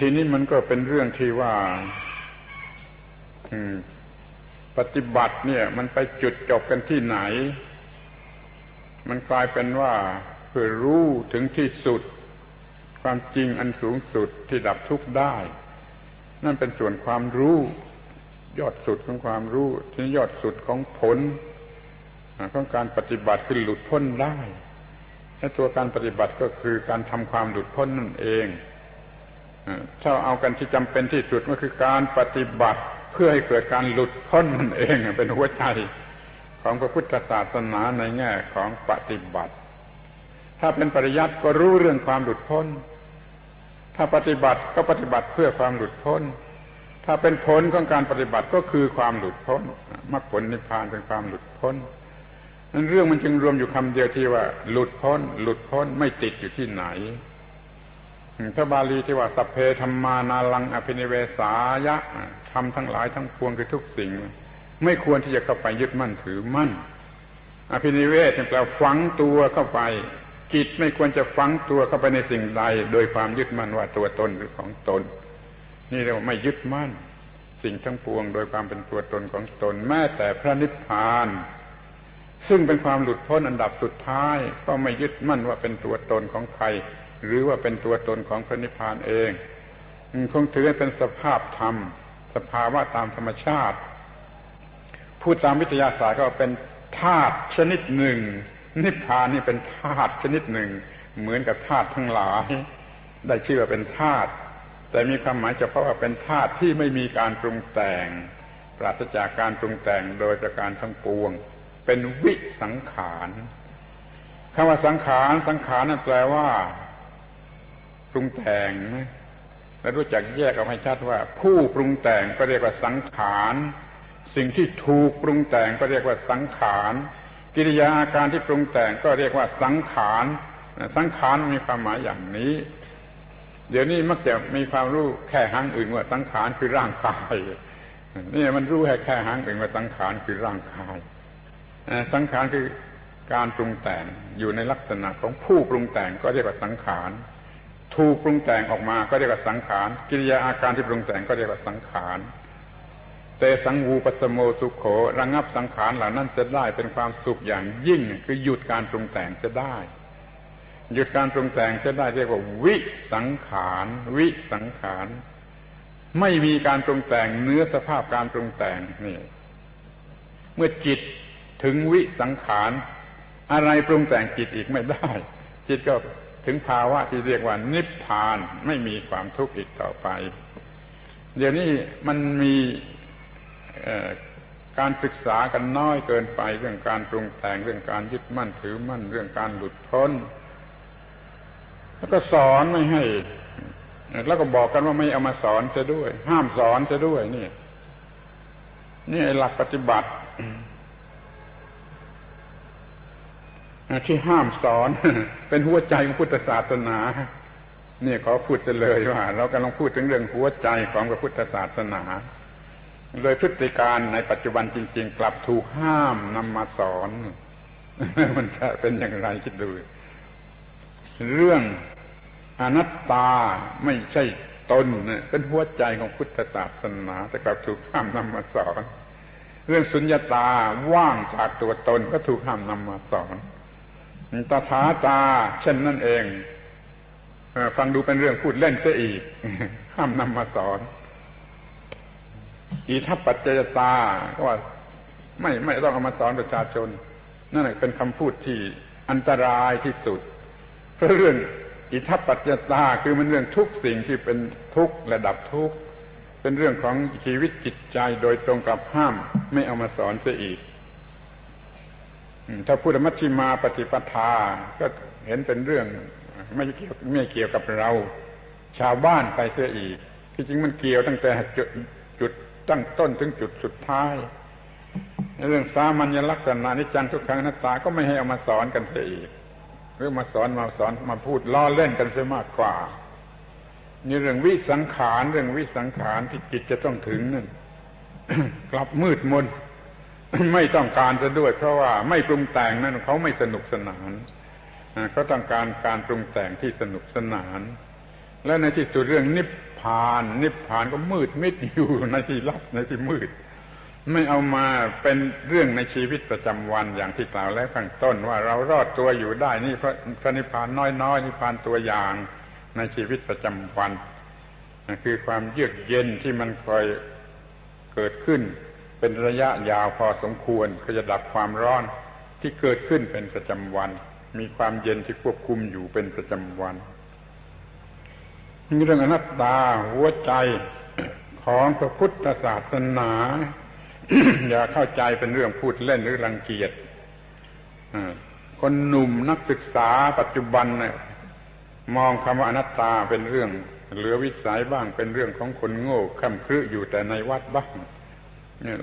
ทีนี้มันก็เป็นเรื่องที่ว่าปฏิบัติเนี่ย มันไปจุดจบกันที่ไหน มันกลายเป็นว่าเพื่อรู้ถึงที่สุด ความจริงอันสูงสุดที่ดับทุกข์ได้ นั่นเป็นส่วนความรู้ ยอดสุดของความรู้ที่ยอดสุดของผลของการปฏิบัติคือหลุดพ้นได้และตัวการปฏิบัติก็คือการทำความหลุดพ้นนั่นเอง ถ้าเอากันที่จำเป็นที่สุดก็คือการปฏิบัติเพื่อให้เกิดการหลุดพ้นนั่นเองเป็นหัวใจของพระพุทธศาสนาในแง่ของปฏิบัติ ถ้าเป็นปริยัติก็รู้เรื่องความหลุดพ้น ถ้าปฏิบัติก็ปฏิบัติเพื่อความหลุดพ้น ถ้าเป็นผลของการปฏิบัติก็คือความหลุดพ้นมรรคผลนิพพานเป็นความหลุดพ้นนั้นเรื่องมันจึงรวมอยู่คำเดียวที่ว่า หลุดพ้น หลุดพ้นไม่ติดอยู่ที่ไหน พระบาลีที่ว่าสัพเพธรรมานาลังอภินิเวสายะทำทั้งหลายทั้งปวงคือทุกสิ่ง ไม่ควรที่จะเข้าไปยึดมั่นถือมั่น อภินิเวศแปลฝังตัวเข้าไปจิตไม่ควรจะฝังตัวเข้าไปในสิ่งใด โดยความยึดมั่นว่าตัวตนหรือของตน นี่เรียกว่าไม่ยึดมั่น สิ่งทั้งปวง โดยความเป็นตัวตนของตนแม้แต่พระนิพพาน ซึ่งเป็นความหลุดพ้นอันดับสุดท้าย ก็ไม่ยึดมั่นว่าเป็นตัวตนของใคร หรือว่าเป็นตัวตนของพระนิพพานเองคงถือเป็นสภาพธรรม สภาวะตามธรรมชาติ พูดตามวิทยาศาสตร์ก็เป็นธาตุชนิดหนึ่ง นิพพานนี่เป็นธาตุชนิดหนึ่ง เหมือนกับธาตุทั้งหลาย ได้ชื่อว่าเป็นธาตุแต่มีความหมายเฉพาะว่าเป็นธาตุที่ไม่มีการปรุงแต่ง ปราศจากการปรุงแต่งโดยประการทั้งปวง เป็นวิสังขารคำว่าสังขาร สังขารนั่นแปลว่า ปรุงแต่งและรู้จักแยกออกให้ชัดว่า ผู้ปรุงแต่งก็เรียกว่าสังขาร สิ่งที่ถูกปรุงแต่งก็เรียกว่าสังขารกิริยาอาการที่ปรุงแต่งก็เรียกว่าสังขาร สังขารมีความหมายอย่างนี้ เดี๋ยวนี้มักจะมีความรู้แค่หางอื่นว่าสังขารคือร่างกายนี่มันรู้แค่แค่หางอื่นว่าสังขารคือร่างกายสังขารคือการปรุงแต่งอยู่ในลักษณะของผู้ปรุงแต่งก็เรียกว่าสังขาร ถูกปรุงแต่งออกมาก็เรียกว่าสังขาร กิริยาอาการที่ปรุงแต่งก็เรียกว่าสังขารเตสังวูปัสโมสุขโขระงับสังขารเหล่านั้นจะได้เป็นความสุขอย่างยิ่ง คือหยุดการปรุงแต่งจะได้ หยุดการปรุงแต่งจะได้เรียกว่าวิสังขาร วิสังขาร ไม่มีการปรุงแต่งเนื้อสภาพการปรุงแต่งนี่ เมื่อจิตถึงวิสังขาร อะไรปรุงแต่งจิตอีกไม่ได้ จิตก็ ถึงภาวะที่เรียกว่านิพพานไม่มีความทุกข์อีกต่อไป เดี๋ยวนี้มันมีการศึกษากันน้อยเกินไปเรื่องการปรุงแต่งเรื่องการยึดมั่นถือมั่นเรื่องการหลุดพ้น แล้วก็สอนไม่ให้ แล้วก็บอกกันว่าไม่เอามาสอนจะด้วย ห้ามสอนจะด้วยนี่นี่หลักปฏิบัติ ที่ห้ามสอน เป็นหัวใจของพุทธศาสนาเนี่ยขอพูดเลยว่า เรากำลังพูดถึงเรื่องหัวใจของพระพุทธศาสนา โดยพฤติการในปัจจุบันจริง ๆ กลับถูกห้ามนำมาสอน มันจะเป็นอย่างไรคิดดู เรื่องอนัตตาไม่ใช่ตนเป็นหัวใจของพุทธศาสนา แต่กลับถูกห้ามนำมาสอน เรื่องสุญญตาว่างจากตัวตนก็ถูกห้ามนำมาสอน ตถาตา เช่นนั่นเองฟังดูเป็นเรื่องพูดเล่นเสียอีก ห้ามนำมาสอน อีทัปปัจจยตา ก็ว่า ไม่ไม่ต้องเอามาสอนประชาชน นั่นเป็นคำพูดที่อันตรายที่สุด เพราะเรื่องอิทัปปัจจตาคือมันเรื่องทุกสิ่งที่เป็นทุกข์ระดับทุกข์เป็นเรื่องของชีวิตจิตใจโดยตรงกับห้าม ไม่เอามาสอนเสียอีก ถ้าพูดมัชฌิมาปฏิปทา ก็เห็นเป็นเรื่อง ไม่เกี่ยวไม่เกี่ยวกับเรา ชาวบ้านไปเสียอีก ที่จริงมันเกี่ยวตั้งแต่จุดจุดตั้งต้นถึงจุดสุดท้ายเรื่องสามัญลักษณะนิจังทุกครั้งนัตตาก็ไม่ให้เอามาสอนกันเสียอีก หรือมาสอนมาสอนมาพูดล้อเล่นกันเสียมากกว่านี่เรื่องวิสังขารเรื่องวิสังขารที่จิตจะต้องถึงนั่นกลับมืดมน ไม่ต้องการจะด้วย เพราะว่าไม่ปรุงแต่งนั้นเขาไม่สนุกสนานเขาต้องการการปรุงแต่งที่สนุกสนาน และในที่สุดเรื่องนิพพาน นิพพานก็มืดมิดอยู่ในที่ลับในที่มืด ไม่เอามาเป็นเรื่องในชีวิตประจำวันอย่างที่กล่าวแล้วข้างต้นว่าเรารอดตัวอยู่ได้นี่เพราะพระนิพพานน้อยๆนิพพานตัวอย่างในชีวิตประจำวันคือความเยือกเย็นที่มันคอยเกิดขึ้น เป็นระยะยาวพอสมควรก็จะดับความร้อนที่เกิดขึ้นเป็นประจำวัน มีความเย็นที่ควบคุมอยู่เป็นประจำวันเรื่องอนัตตาหัวใจของพระพุทธศาสนา อย่าเข้าใจเป็นเรื่องพูดเล่นหรือรังเกียจคนหนุ่มนักศึกษาปัจจุบันเนี่ยมองคำว่าอนัตตาเป็นเรื่องเหลือวิสัยบ้างเป็นเรื่องของคนโง่คำครึอยู่แต่ในวัดบ้าง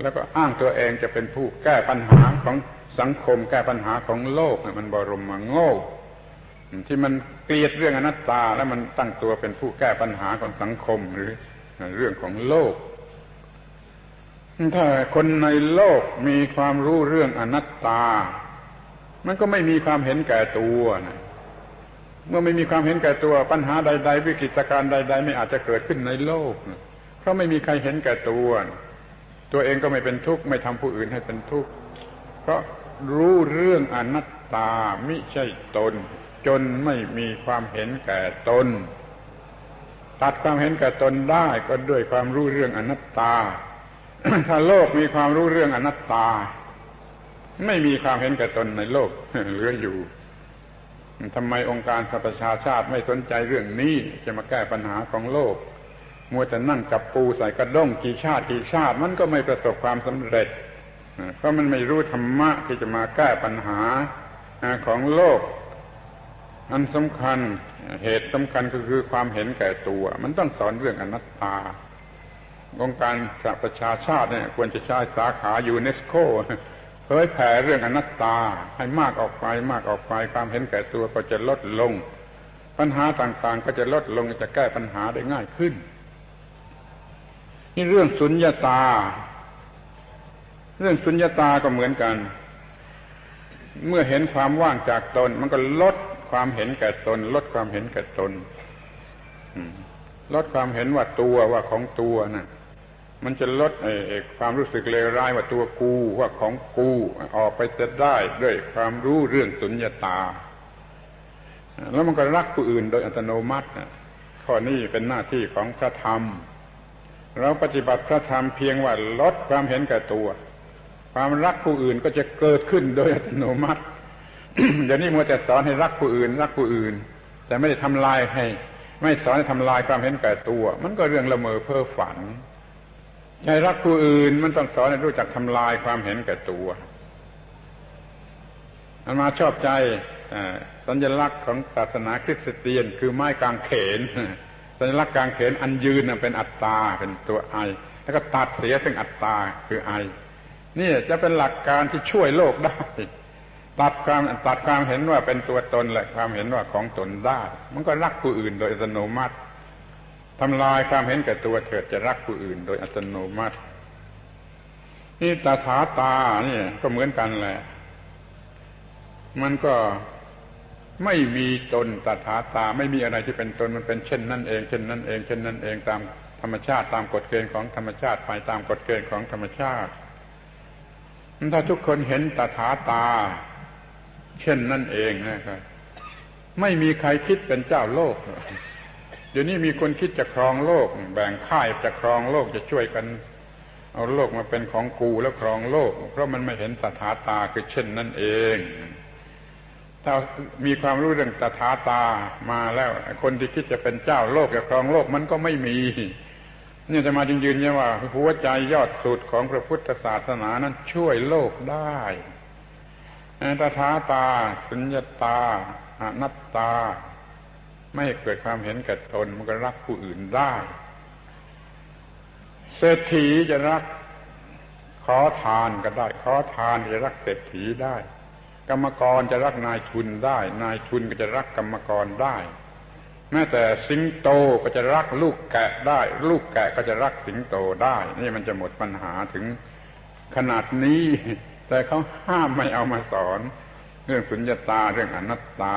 แล้วก็อ้างตัวเองจะเป็นผู้แก้ปัญหาของสังคมแก้ปัญหาของโลกมันบรมมาโง่ที่มันเกลียดเรื่องอนัตตา แล้วมันตั้งตัวเป็นผู้แก้ปัญหาของสังคมหรือเรื่องของโลก ถ้าคนในโลกมีความรู้เรื่องอนัตตา มันก็ไม่มีความเห็นแก่ตัวนะเมื่อไม่มีความเห็นแก่ตัวปัญหาใด ๆ วิกฤตการณ์ใด ๆ ไม่อาจจะเกิดขึ้นในโลก เพราะไม่มีใครเห็นแก่ตัว ตัวเองก็ไม่เป็นทุกข์ไม่ทำผู้อื่นให้เป็นทุกข์เพราะรู้เรื่องอนัตตามิใช่ตน จนไม่มีความเห็นแก่ตน ตัดความเห็นแก่ตนได้ก็ด้วยความรู้เรื่องอนัตตา ถ้าโลกมีความรู้เรื่องอนัตตา ไม่มีความเห็นแก่ตนในโลกเหลืออยู่ทำไมองค์การสหประชาชาติไม่สนใจเรื่องนี้จะมาแก้ปัญหาของโลก มัวแต่นั่งจับปูใส่กระด้งกี่ชาติกี่ชาติ มันก็ไม่ประสบความสำเร็จ เพราะมันไม่รู้ธรรมะที่จะมาแก้ปัญหาของโลก อันสำคัญเหตุสำคัญก็คือความเห็นแก่ตัว มันต้องสอนเรื่องอนัตตาองค์การสหประชาชาติเนี่ยควรจะใช้สาขายูเนสโกเผยแผ่เรื่องอนัตตาให้มากออกไปมากออกไปความเห็นแก่ตัวก็จะลดลง ปัญหาต่างๆ ก็จะลดลงจะแก้ปัญหาได้ง่ายขึ้น นี่เรื่องสุญญาตา เรื่องสุญญาตาก็เหมือนกัน เมื่อเห็นความว่างจากตน มันก็ลดความเห็นแก่ตน ลดความเห็นแก่ตนลดความเห็นว่าตัวว่าของตัวนะ่ะ มันจะลดไอ้ความรู้สึกเลวร้ายว่าตัวกูว่าของกูออกไปจะได้ด้วยความรู้เรื่องสุญญาตา แล้วมันก็รักผู้อื่นโดยอัตโนมัติข้อนี้เป็นหน้าที่ของพระธรรม เราปฏิบัติพระธรรมเพียงว่าลดความเห็นแก่ตัว ความรักผู้อื่นก็จะเกิดขึ้นโดยอัตโนมัติเดี๋ยวนี้มัวแต่สอนให้รักผู้อื่น รักผู้อื่น แต่ไม่ได้ทำลายให้ ไม่สอนให้ทำลายความเห็นแก่ตัว มันก็เรื่องละเมอเพ้อฝันใจรักผู้อื่นมันต้องสอนให้รู้จักทำลายความเห็นแก่ตัวอันมาชอบใจสัญลักษณ์ของศาสนาคริสเตียนคือไม้กางเขน สัญลักษณ์กางเขนอันยืนเป็นอัตตาเป็นตัวไอ แล้วก็ตัดเสียซึ่งอัตตาคือไอนี่จะเป็นหลักการที่ช่วยโลกได้ ตัดความตัดความเห็นว่าเป็นตัวตนและความเห็นว่าของตนได้ มันก็รักผู้อื่นโดยอัตโนมัติทำลายความเห็นแก่ตัวเถิดจะรักผู้อื่น โดยอัตโนมัติ นี่ตาถาตาเนี่ยก็เหมือนกันแหละ มันก็ ไม่มีตนตถาตา ไม่มีอะไรที่เป็นตนมันเป็นเช่นนั่นเองเช่นนั้นเองเช่นนั้นเองตามธรรมชาติตามกฎเกณฑ์ของธรรมชาติไปตามกฎเกณฑ์ของธรรมชาติถ้าทุกคนเห็นตถาตา เช่นนั่นเองนะครับ ไม่มีใครคิดเป็นเจ้าโลก เดี๋ยวนี้มีคนคิดจะครองโลก แบ่งค่ายจะครองโลกจะช่วยกัน เอาโลกมาเป็นของกูแล้วครองโลก เพราะมันไม่เห็นตถาตาคือเช่นนั่นเอง ถ้ามีความรู้เรื่องตถาตามาแล้ว คนที่คิดจะเป็นเจ้าโลกจะครองโลกมันก็ไม่มีนี่จะมาจึงยืนยันว่า หัวใจยอดสุดของพระพุทธศาสนานั้นช่วยโลกได้ตถาตา สุญญตาอนัตตา ไม่เกิดความเห็นแก่ตนมันก็รักผู้อื่นได้เศรษฐีจะรักขอทานก็ได้ ขอทานจะรักเศรษฐีได้ กรรมกรจะรักนายทุนได้ นายทุนก็จะรักกรรมกรได้ แม้แต่สิงโตก็จะรักลูกแกะได้ ลูกแกะก็จะรักสิงโตได้ นี่มันจะหมดปัญหาถึงขนาดนี้ แต่เขาห้ามไม่เอามาสอน เรื่องสุญญตาเรื่องอนัตตา